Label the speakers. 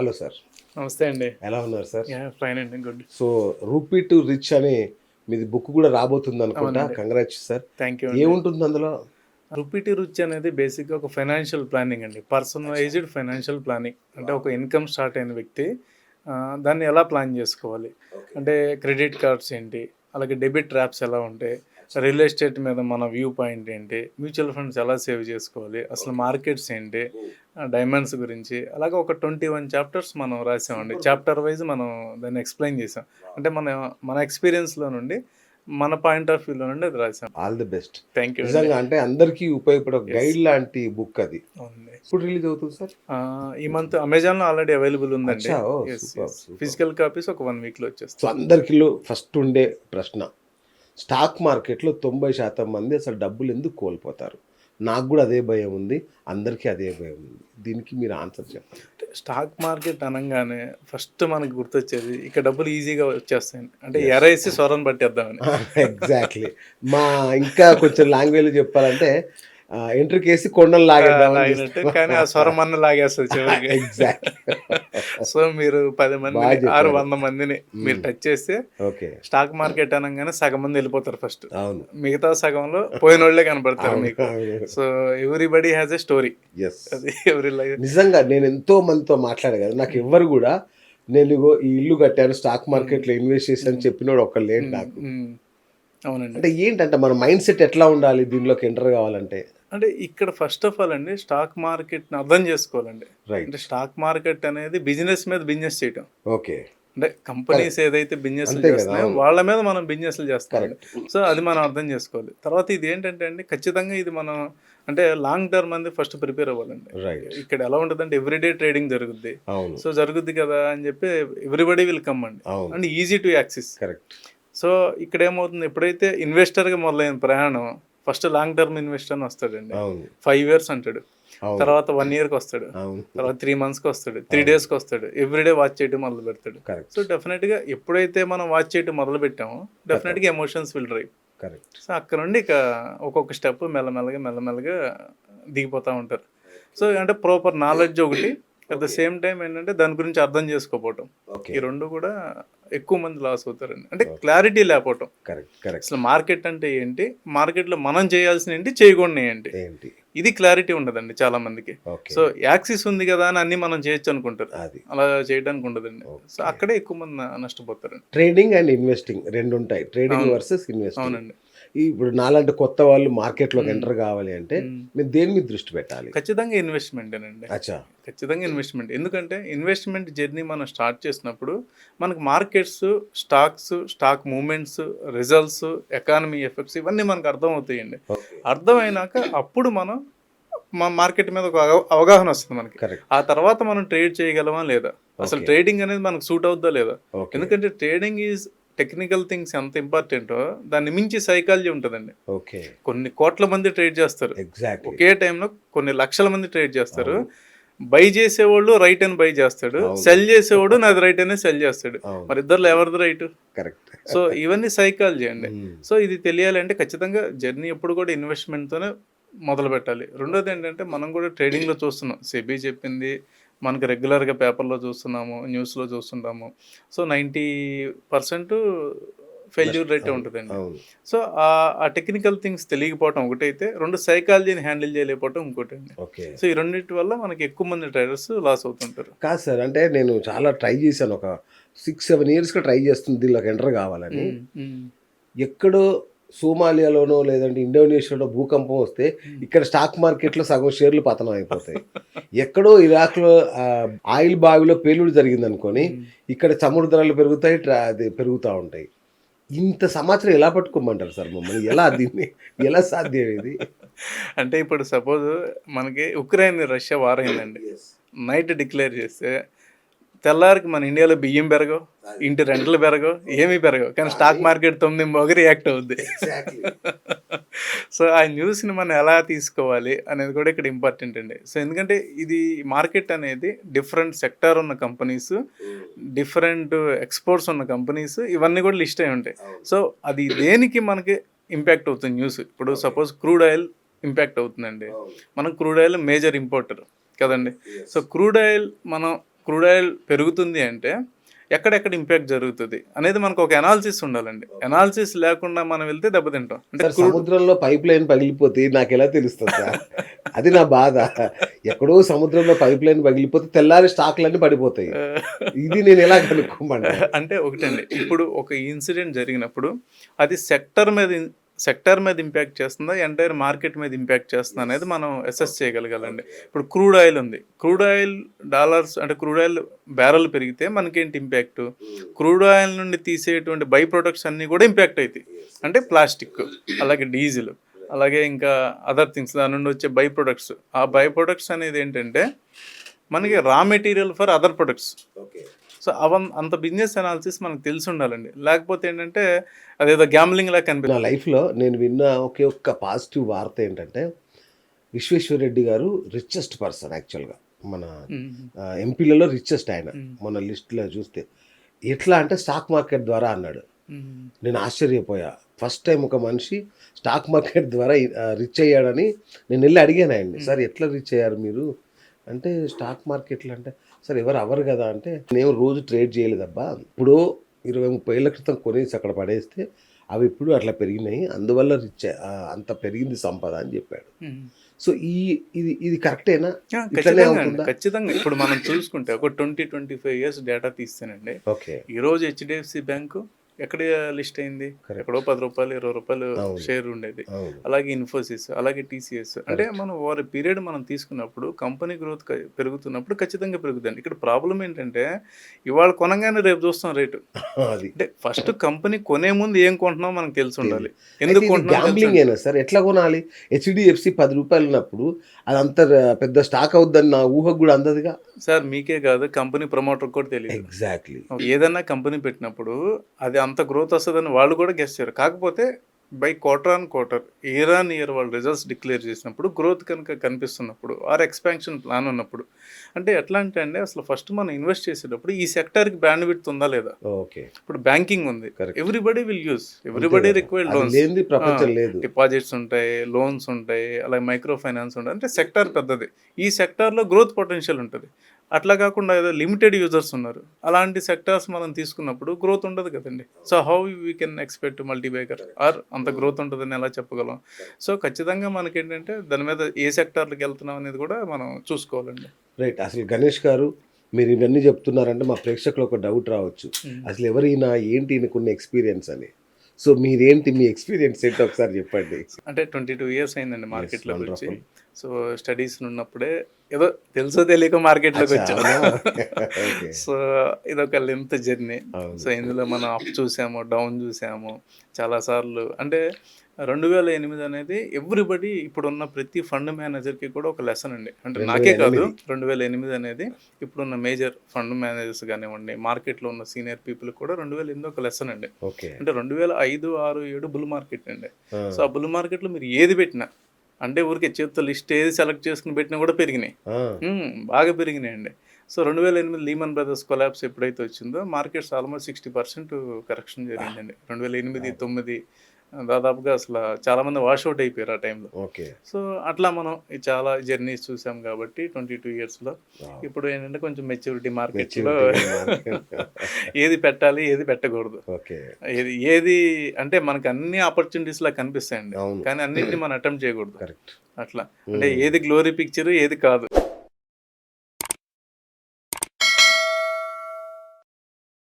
Speaker 1: Hello sir.
Speaker 2: నమస్తే అండి.
Speaker 1: ఎలా ఉన్నారు సార్?
Speaker 2: ఫైన్ అండి good.
Speaker 1: So rupee to rich అని మీది బుక్ కూడా రాబోతుంది అనుకుంటా. Congrats sir.
Speaker 2: థ్యాంక్ యూ
Speaker 1: ఏముంటుంది అందులో?
Speaker 2: రుపీటీ రుచి అనేది బేసిక్గా ఒక ఫైనాన్షియల్ ప్లానింగ్ అండి. Personalised financial planning. అంటే ఒక ఇన్కమ్ స్టార్ట్ అయిన వ్యక్తి దాన్ని ఎలా ప్లాన్ చేసుకోవాలి? అంటే క్రెడిట్ కార్డ్స్ ఏంటి? అలాగే డెబిట్ ట్రాప్స్ ఎలా ఉంటాయి? రియల్ ఎస్టేట్ మీద మన వ్యూ పాయింట్ ఏంటి? మ్యూచువల్ ఫండ్స్ ఎలా సేవ్ చేసుకోవాలి? అసలు మార్కెట్స్ ఏంటి? డైమండ్స్ గురించి. అలాగే ఒక ట్వంటీ వన్ చాప్టర్స్ మనం రాసామండి. చాప్టర్ వైజ్ మనం దాన్ని ఎక్స్ప్లెయిన్ చేసాం. అంటే మన మన ఎక్స్పీరియన్స్లో నుండి మన పాయింట్ ఆఫ్ వ్యూలో నుండి అది రాసాం.
Speaker 1: All the best.
Speaker 2: Thank you
Speaker 1: నిజంగా అంటే అందరికీ ఉపయోగపడే గైడ్ లాంటి బుక్ అది. ఇప్పుడు రిలీజ్ అవుతుంది సార్?
Speaker 2: ఈ మంత్ అమెజాన్లో ఆల్రెడీ అవైలబుల్ ఉందండి. ఫిజికల్ కాపీస్ ఒక వన్
Speaker 1: వీక్లో
Speaker 2: వచ్చేస్తాయి
Speaker 1: అందరికీ ఫస్ట్ ఉండే ప్రశ్న. స్టాక్ మార్కెట్లో తొంభై శాతం మంది అసలు డబ్బులు ఎందుకు కోల్పోతారు? నాకు కూడా అదే భయం ఉంది అందరికీ అదే భయం ఉంది. దీనికి మీరు ఆన్సర్ చెప్పండి.
Speaker 2: స్టాక్ మార్కెట్ అనగానే ఫస్ట్ మనకి గుర్తొచ్చేది ఇక్కడ డబ్బులు ఈజీగా వచ్చేస్తాయి. అంటే ఎరేసి స్వరం పట్టేద్దామని.
Speaker 1: ఎగ్జాక్ట్లీ మా ఇంకా కొంచెం లాంగ్వేజ్ చెప్పాలంటే ఎంట్రీ కేసి కొండలు లాగేద్దాం
Speaker 2: కానీ ఆ స్వరం అన్న లాగేస్తుంది చివరికి.
Speaker 1: ఎగ్జాక్ట్
Speaker 2: సో మీరు పది మంది. ఆరు వంద మందిని మీరు టచ్ చేస్తే
Speaker 1: ఓకే.
Speaker 2: స్టాక్ మార్కెట్ అనగానే సగం మంది వెళ్ళిపోతారు ఫస్ట్.
Speaker 1: అవును.
Speaker 2: మిగతా సగంలో పోయిన వాళ్ళే కనపడతారు మీకు. So everybody has a story.
Speaker 1: Yes
Speaker 2: అది ఎవరి లైఫ్.
Speaker 1: నిజంగా నేను ఎంతో మందితో మాట్లాడా కదా నాకు ఎవ్వరు కూడా నేను ఈ ఇల్లు కట్టాను స్టాక్ మార్కెట్లో ఇన్వెస్ట్ చేశాను చెప్పినోడు ఒక్క లేడు నాకు.
Speaker 2: మ్మ్. అవునండి.
Speaker 1: అంటే ఏంటంటే మన మైండ్ సెట్ ఎట్లా ఉండాలి దీనిలోకి ఎంటర్ కావాలంటే?
Speaker 2: అంటే ఇక్కడ ఫస్ట్ ఆఫ్ ఆల్ అండి స్టాక్ మార్కెట్ని అర్థం చేసుకోవాలండి. అంటే స్టాక్ మార్కెట్ అనేది బిజినెస్ మీద బిజినెస్ చేయటం.
Speaker 1: ఓకే.
Speaker 2: అంటే కంపెనీస్ ఏదైతే బిజినెస్ చేస్తున్నాయో. వాళ్ళ మీద మనం బిజినెస్లు చేస్తాం సో అది మనం అర్థం చేసుకోవాలి. తర్వాత ఇది ఏంటంటే అండి ఖచ్చితంగా ఇది మనం అంటే లాంగ్ టర్మ్ అనేది ఫస్ట్ ప్రిపేర్ అవ్వాలండి. ఇక్కడ ఎలా ఉంటుందంటే ఎవ్రీడే ట్రేడింగ్ జరుగుద్ది. సో జరుగుద్ది కదా అని చెప్పి ఎవ్రీబడి విల్ కమ్ అండి. And easy to access
Speaker 1: correct
Speaker 2: so ఇక్కడ ఏమవుతుంది ఎప్పుడైతే ఇన్వెస్టర్గా మొదలైన ప్రయాణం ఫస్ట్ లాంగ్ టర్మ్ ఇన్వెస్టర్ అని వస్తాడండి. ఫైవ్ ఇయర్స్ అంటాడు. తర్వాత వన్ ఇయర్కి వస్తాడు.
Speaker 1: అవును.
Speaker 2: తర్వాత త్రీ మంత్స్కి వస్తాడు. త్రీ డేస్కి వస్తాడు. ఎవ్రీడే వాచ్ చేయడం మొదలు పెడతాడు. సో డెఫినెట్గా ఎప్పుడైతే మనం వాచ్ చేయడం మొదలు పెట్టామో డెఫినెట్గా emotions will drive
Speaker 1: correct.
Speaker 2: So అక్కడ నుండి ఇక ఒక్కొక్క స్టెప్ మెల్లమెల్లగా మెల్లమెల్లగా దిగిపోతూ ఉంటారు. సో అంటే ప్రాపర్ నాలెడ్జ్ ఒకటి అట్ ద సేమ్ టైం ఏంటంటే దాని గురించి అర్థం చేసుకోపోవటం. ఈ రెండు కూడా ఎక్కువ మంది లాస్ అవుతారండి. అంటే క్లారిటీ లేకపోవటం.
Speaker 1: Correct correct.
Speaker 2: అసలు మార్కెట్ అంటే ఏంటి? మార్కెట్లో మనం చేయాల్సిన ఏంటి? చేయకూడని ఏంటి? ఇది క్లారిటీ ఉండదండి చాలా మందికి. సో యాక్సిస్ ఉంది కదా అని అన్ని మనం చేయొచ్చు అనుకుంటారు.
Speaker 1: అది.
Speaker 2: అలా చేయడానికి ఉండదండి. సో అక్కడే ఎక్కువ మంది నష్టపోతారండి.
Speaker 1: ట్రేడింగ్ అండ్ ఇన్వెస్టింగ్ రెండు ఉంటాయి. ట్రేడింగ్. వర్సెస్ ఇన్వెస్టింగ్
Speaker 2: అవునండి.
Speaker 1: ఇప్పుడు నాలాంటి కొత్త వాళ్ళు మార్కెట్లోకి ఎంటర్ కావాలి అంటే. మీరు దేని మీద దృష్టి పెట్టాలి?
Speaker 2: ఖచ్చితంగా ఇన్వెస్ట్మెంటేనండి
Speaker 1: అచ్చా.
Speaker 2: ఖచ్చితంగా ఇన్వెస్ట్మెంట్ ఎందుకంటే ఇన్వెస్ట్మెంట్ జర్నీ మనం స్టార్ట్ చేసినప్పుడు మనకు markets stocks stock movements results economy effects ఇవన్నీ మనకు అర్థం అవుతాయండి అర్థమైనాక అప్పుడు మనం మా మార్కెట్ మీద ఒక అవ- అవగాహన వస్తుంది మనకి. ఆ తర్వాత మనం ట్రేడ్ చేయగలమా లేదా? అసలు. ట్రేడింగ్ అనేది మనకు సూట్ అవుద్దా లేదా? ఎందుకంటే ట్రేడింగ్ ఈజ్ టెక్నికల్ థింగ్స్ ఎంత ఇంపార్టెంటో దాన్ని మించి సైకాలజీ ఉంటుందండి.
Speaker 1: ఓకే.
Speaker 2: కొన్ని కోట్ల మంది ట్రేడ్ చేస్తారు.
Speaker 1: ఎగ్జాక్ట్లీ
Speaker 2: ఒకే టైంలో కొన్ని లక్షల మంది ట్రేడ్ చేస్తారు. బై చేసేవాళ్ళు రైట్ అని బై చేస్తాడు. సెల్ చేసేవాడు నాది రైట్ అనే సెల్ చేస్తాడు. మరి ఇద్దరు ఎవరిది రైట్?
Speaker 1: కరెక్ట్.
Speaker 2: సో ఇవన్నీ సైకాలజీ అండి. సో ఇది తెలియాలి అంటే ఖచ్చితంగా జర్నీ ఎప్పుడు కూడా ఇన్వెస్ట్మెంట్తోనే మొదలు పెట్టాలి రెండోది ఏంటంటే మనం కూడా ట్రేడింగ్లో చూస్తున్నాం. సెబీ చెప్పింది మనకు రెగ్యులర్గా పేపర్లో చూస్తున్నాము న్యూస్లో చూస్తుంటాము. So ninety percent failure rate ఉంటుందండి. సో ఆ- టెక్నికల్ థింగ్స్ తెలియకపోవటం ఒకటైతే రెండు సైకాలజీని హ్యాండిల్ చేయలేకపోవటం ఇంకోటి అండి
Speaker 1: ఓకే.
Speaker 2: సో ఈ రెండింటి వల్ల మనకి ఎక్కువ మంది ట్రేడర్స్ లాస్ అవుతుంటారు.
Speaker 1: కాదు సార్ అంటే నేను చాలా ట్రై చేశాను. ఒక సిక్స్ సెవెన్ ఇయర్స్గా ట్రై చేస్తుంది దీనిలోకి ఎంటర్ కావాలని. ఎక్కడో సోమాలియాలోనో లేదంటే ఇండోనేషియాలో భూకంపం వస్తే ఇక్కడ స్టాక్ మార్కెట్లో సగం షేర్లు పతనం అయిపోతాయి. ఎక్కడో ఇరాక్లో ఆయిల్ బావిలో పేలుడు జరిగింది అనుకొని ఇక్కడ చమురు ధరలు పెరుగుతాయి ట్రా- అది పెరుగుతూ ఉంటాయి. ఇంత సమాచారం ఎలా పట్టుకోమంటారు సార్ మమ్మల్ని? ఎలా దీన్ని ఎలా సాధ్యం ఇది?
Speaker 2: అంటే ఇప్పుడు సపోజ్ మనకి ఉక్రెయిన్ రష్యా వార్ అయిందండి. నైట్ డిక్లేర్ చేస్తే తెల్లారికి మన ఇండియాలో బియ్యం పెరగవు ఇంటి రెంట్లు పెరగవు ఏమీ పెరగవు. కానీ స్టాక్ మార్కెట్ తొమ్మిది మొగ రియాక్ట్ అవుద్ది. సో ఆ న్యూస్ని మనం ఎలా తీసుకోవాలి అనేది కూడా ఇక్కడ ఇంపార్టెంట్ అండి. సో ఎందుకంటే ఇది మార్కెట్ అనేది డిఫరెంట్ సెక్టార్ ఉన్న కంపెనీస్ డిఫరెంట్ ఎక్స్పోర్ట్స్ ఉన్న కంపెనీస్ ఇవన్నీ కూడా లిస్ట్ అయి ఉంటాయి. సో అది దేనికి మనకి ఇంపాక్ట్ అవుతుంది న్యూస్ ఇప్పుడు సపోజ్ క్రూడ్ ఆయిల్ ఇంపాక్ట్ అవుతుందండి. మనం క్రూడ్ ఆయిల్ మేజర్ ఇంపోర్టర్ కదండి. సో క్రూడ్ ఆయిల్ మనం క్రూడ్ ఆయిల్ పెరుగుతుంది అంటే ఎక్కడెక్కడ ఇంపాక్ట్ జరుగుతుంది అనేది మనకు ఒక ఎనాలిసిస్ ఉండాలండి. ఎనాలిసిస్ లేకుండా మనం వెళ్తే దెబ్బతింటాం. అంటే
Speaker 1: సముద్రంలో పైప్ లైన్ పగిలిపోతే నాకు ఎలా తెలుస్తుంది సార్? అది నా బాధ. ఎక్కడో సముద్రంలో పైప్ లైన్ పగిలిపోతే తెల్లారి స్టాక్లన్నీ పడిపోతాయి. ఇది నేను ఎలా కనుక్కోమంటా
Speaker 2: అంటే ఒకటండి. ఇప్పుడు ఒక ఇన్సిడెంట్ జరిగినప్పుడు అది సెక్టర్ మీద సెక్టర్ మీద ఇంపాక్ట్ చేస్తుందా ఎంటైర్ మార్కెట్ మీద ఇంపాక్ట్ చేస్తుందా అనేది మనం అసెస్ చేయగలగాలండి. ఇప్పుడు క్రూడ్ ఆయిల్ ఉంది. క్రూడ్ ఆయిల్ డాలర్స్ అంటే క్రూడ్ ఆయిల్ బ్యారల్ పెరిగితే మనకేంటి ఇంపాక్ట్ క్రూడ్ ఆయిల్ నుండి తీసేటువంటి బై ప్రొడక్ట్స్ అన్నీ కూడా ఇంపాక్ట్ అవుతాయి అంటే ప్లాస్టిక్ అలాగే డీజిల్ అలాగే ఇంకా అదర్ థింగ్స్ దాని నుండి వచ్చే బై ప్రొడక్ట్స్ ఆ బై ప్రొడక్ట్స్ అనేది ఏంటంటే మనకి raw material for other products so అవన్ అంత బిజినెస్ అనాలిసిస్ మనకు తెలిసి ఉండాలండి లేకపోతే ఏంటంటే అదేదో గ్యామ్లింగ్ లా
Speaker 1: నా
Speaker 2: కనిపిస్తుంది.
Speaker 1: లైఫ్లో నేను విన్న ఒకే ఒక్క పాజిటివ్ వార్త ఏంటంటే విశ్వేశ్వరరెడ్డి గారు రిచెస్ట్ పర్సన్ యాక్చువల్గా మన ఎంపీలలో రిచెస్ట్ ఆయన. మన లిస్ట్లో చూస్తే. ఎట్లా అంటే స్టాక్ మార్కెట్ ద్వారా అన్నాడు. నేను ఆశ్చర్యపోయా. ఫస్ట్ టైం ఒక మనిషి స్టాక్ మార్కెట్ ద్వారా రిచ్ అయ్యాడని నేను వెళ్ళి అడిగాను ఆయన్ని. సార్ ఎట్లా రిచ్ అయ్యారు మీరు? అంటే స్టాక్ మార్కెట్లో అంటే సార్ ఎవరు అవ్వరు కదా అంటే నేను రోజు ట్రేడ్ చేయలేదబ్బా. ఇప్పుడు ఇరవై ముప్పై ఏళ్ళ క్రితం కొనేసి అక్కడ పడేస్తే అవి ఇప్పుడు అట్లా పెరిగినాయి. అందువల్ల రిచ్ అంత పెరిగింది సంపద అని చెప్పాడు. సో ఈ ఇది ఇది కరెక్టేనా?
Speaker 2: ఖచ్చితంగా. ఇప్పుడు మనం చూసుకుంటే ఒక twenty twenty five years data తీస్తేనండి
Speaker 1: okay.
Speaker 2: ఈ రోజు హెచ్డిఎఫ్సి బ్యాంకు ఎక్కడ లిస్ట్ అయింది. ఎక్కడో పది రూపాయలు ఇరవై రూపాయలు. షేర్ ఉండేది. అలాగే ఇన్ఫోసిస్ అలాగే టీసీఎస్ అంటే మనం వారి పీరియడ్ మనం తీసుకున్నప్పుడు కంపెనీ గ్రోత్ పెరుగుతున్నప్పుడు ఖచ్చితంగా పెరుగుతుంది. ఇక్కడ ప్రాబ్లం ఏంటంటే ఇవాళ కొనగానే రేపు చూస్తాం రేటు. అంటే ఫస్ట్ కంపెనీ కొనే ముందు ఏం కొంటున్నాం మనకు తెలిసి ఉండాలి. ఎందుకు కొంటున్నాం
Speaker 1: సార్? ఎట్లా కొనాలి? హెచ్డిఎఫ్సి పది రూపాయలు ఉన్నప్పుడు అది అంత పెద్ద స్టాక్ అవుద్దని నా ఊహకు కూడా అందదుగా?
Speaker 2: సార్ మీకే కాదు కంపెనీ ప్రమోటర్ కూడా తెలియదు.
Speaker 1: ఎగ్జాక్ట్లీ
Speaker 2: ఏదైనా కంపెనీ పెట్టినప్పుడు అది అంత గ్రోత్ వస్తుందని వాళ్ళు కూడా గెస్ట్ చేయరు. కాకపోతే by quarter on quarter year on year వాళ్ళు రిజల్ట్స్ డిక్లేర్ చేసినప్పుడు గ్రోత్ కనుక కనిపిస్తున్నప్పుడు ఆర్ ఎక్స్పాన్షన్ ప్లాన్ ఉన్నప్పుడు అంటే ఎట్లా అంటే అండి అసలు ఫస్ట్ మనం ఇన్వెస్ట్ చేసేటప్పుడు ఈ సెక్టర్కి బ్యాండ్ విడ్త్ ఉందా లేదా?
Speaker 1: ఓకే.
Speaker 2: ఇప్పుడు బ్యాంకింగ్ ఉంది. Everybody will use everybody required loans
Speaker 1: లేదు.
Speaker 2: డిపాజిట్స్ ఉంటాయి లోన్స్ ఉంటాయి అలాగే మైక్రో ఫైనాన్స్ ఉంటాయి. అంటే సెక్టార్ పెద్దది. ఈ సెక్టార్లో గ్రోత్ పొటెన్షియల్ ఉంటుంది. అట్లా కాకుండా ఏదో లిమిటెడ్ యూజర్స్ ఉన్నారు. అలాంటి సెక్టార్స్ మనం తీసుకున్నప్పుడు గ్రోత్ ఉండదు కదండి. So how we can expect multibagger or అంత గ్రోత్ ఉంటుందని ఎలా చెప్పగలం? సో ఖచ్చితంగా మనకి ఏంటంటే దాని మీద ఏ సెక్టార్లకు వెళ్తున్నాం అనేది కూడా మనం చూసుకోవాలండి.
Speaker 1: రైట్ అసలు గణేష్ గారు మీరు ఇవన్నీ చెప్తున్నారంటే మా ప్రేక్షకులు ఒక డౌట్ రావచ్చు. అసలు ఎవరైనా ఏంటి ఈయనకున్న ఎక్స్పీరియన్స్ అని? సో మీరేంటి మీ ఎక్స్పీరియన్స్ ఏంటో ఒకసారి చెప్పండి.
Speaker 2: అంటే ట్వంటీ టూ ఇయర్స్ అయిందండి వచ్చి.
Speaker 1: wonderful.
Speaker 2: సో స్టడీస్ ఉన్నప్పుడే ఏదో తెలుసో తెలియక మార్కెట్లోకి?
Speaker 1: Okay.
Speaker 2: సో ఇదొక లెంత్ జర్నీ. సో ఇందులో మనం అప్ చూసాము డౌన్ చూసాము చాలాసార్లు అంటే రెండు వేల ఎనిమిది అనేది ఎవ్రీబడి ఇప్పుడున్న ప్రతి ఫండ్ మేనేజర్కి కూడా ఒక లెసన్ అండి అంటే నాకే కాదు. రెండు వేల ఎనిమిది అనేది ఇప్పుడున్న మేజర్ ఫండ్ మేనేజర్స్ కానివ్వండి మార్కెట్లో ఉన్న సీనియర్ పీపుల్ కూడా రెండు వేల ఎనిమిది ఒక లెసన్ అండి అంటే రెండు వేల ఐదు ఆరు ఏడు బుల్ మార్కెట్ అండి సో ఆ బుల్ మార్కెట్లో మీరు ఏది పెట్టినా అంటే ఊరికే చేతితో లిస్ట్ ఏది సెలెక్ట్ చేసుకుని పెట్టినా కూడా పెరిగినాయి. బాగా పెరిగినాయండి. సో రెండు వేల ఎనిమిది లీమన్ బ్రదర్స్ కొలాబ్స్ ఎప్పుడైతే వచ్చిందో markets almost sixty percent correction జరిగిందండి. రెండు వేల ఎనిమిది తొమ్మిది దాదాపుగా అసలు చాలా మంది వాష్అవుట్ అయిపోయారు ఆ టైంలో.
Speaker 1: ఓకే.
Speaker 2: సో అట్లా మనం చాలా జర్నీస్ చూసాం కాబట్టి ట్వంటీ టూ ఇయర్స్లో. ఇప్పుడు ఏంటంటే కొంచెం మెచ్యూరిటీ మార్కెట్లో. ఏది పెట్టాలి ఏది పెట్టకూడదు.
Speaker 1: ఓకే.
Speaker 2: ఏది ఏది అంటే మనకి అన్ని ఆపర్చునిటీస్ లా కనిపిస్తాయండి. కానీ అన్నింటినీ మనం అటెంప్ట్ చేయకూడదు.
Speaker 1: కరెక్ట్.
Speaker 2: అట్లా. అంటే ఏది గ్లోరీ పిక్చర్ ఏది కాదు.